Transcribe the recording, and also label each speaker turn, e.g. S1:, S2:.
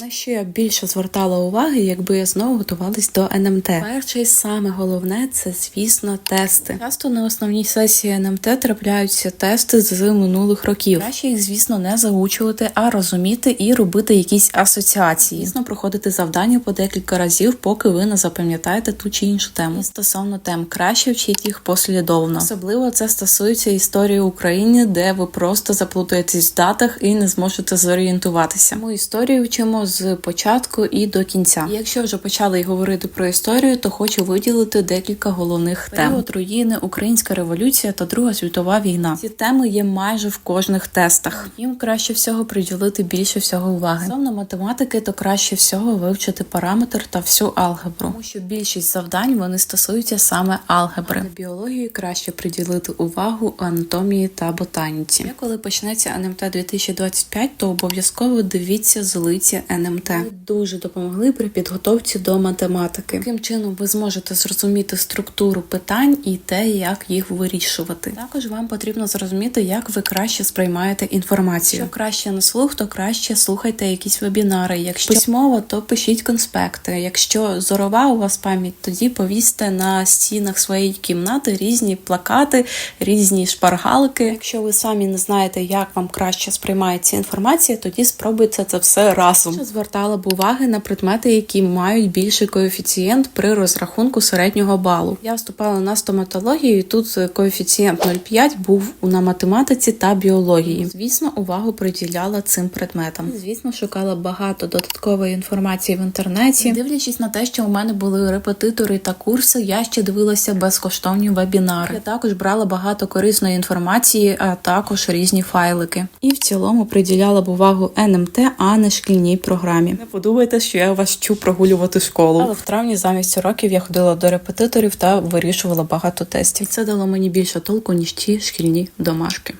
S1: На що я більше звертала уваги, якби я знову готувалась до НМТ. Перше і саме головне це, звісно, тести. Часто на основній сесії НМТ трапляються тести з минулих років. Краще їх, звісно, не заучувати, а розуміти і робити якісь асоціації. Звісно, проходити завдання по декілька разів, поки ви не запам'ятаєте ту чи іншу тему. І стосовно тем краще вчіть їх послідовно. Особливо це стосується історії України, де ви просто заплутаєтесь в датах і не зможете зорієнтуватися. Ми історію вчимо з початку і до кінця. І якщо вже почали говорити про історію, то хочу виділити декілька головних тем: Період руїни, Українська революція та Друга світова війна. Ці теми є майже в кожних тестах. Їм краще всього приділити більше всього уваги. Стосовно математики, то краще всього вивчити параметр та всю алгебру, тому що більшість завдань вони стосуються саме алгебри. Для біології краще приділити увагу анатомії та ботаніці. Коли почнеться НМТ 2025, то обов'язково дивіться злиці НМТ. Дуже допомогли при підготовці до математики. Таким чином ви зможете зрозуміти структуру питань і те, як їх вирішувати. Також вам потрібно зрозуміти, як ви краще сприймаєте інформацію. Якщо краще на слух, то краще слухайте якісь вебінари. Якщо письмово, то пишіть конспекти. Якщо зорова у вас пам'ять, тоді повісьте на стінах своєї кімнати різні плакати, різні шпаргалки. Якщо ви самі не знаєте, як вам краще сприймається інформація, тоді спробуйте це все разом. Звертала б уваги на предмети, які мають більший коефіцієнт при розрахунку середнього балу. Я вступала на стоматологію, і тут коефіцієнт 0,5 був на математиці та біології. Звісно, увагу приділяла цим предметам. Звісно, шукала багато додаткової інформації в інтернеті. Дивлячись на те, що у мене були репетитори та курси, я ще дивилася безкоштовні вебінари. Я також брала багато корисної інформації, а також різні файлики. І в цілому приділяла б увагу НМТ, а не шкільній програмі. Не подумайте, що я вас чу прогулювати школу. Але в травні замість уроків я ходила до репетиторів та вирішувала багато тестів. Це дало мені більше толку ніж ті шкільні домашки.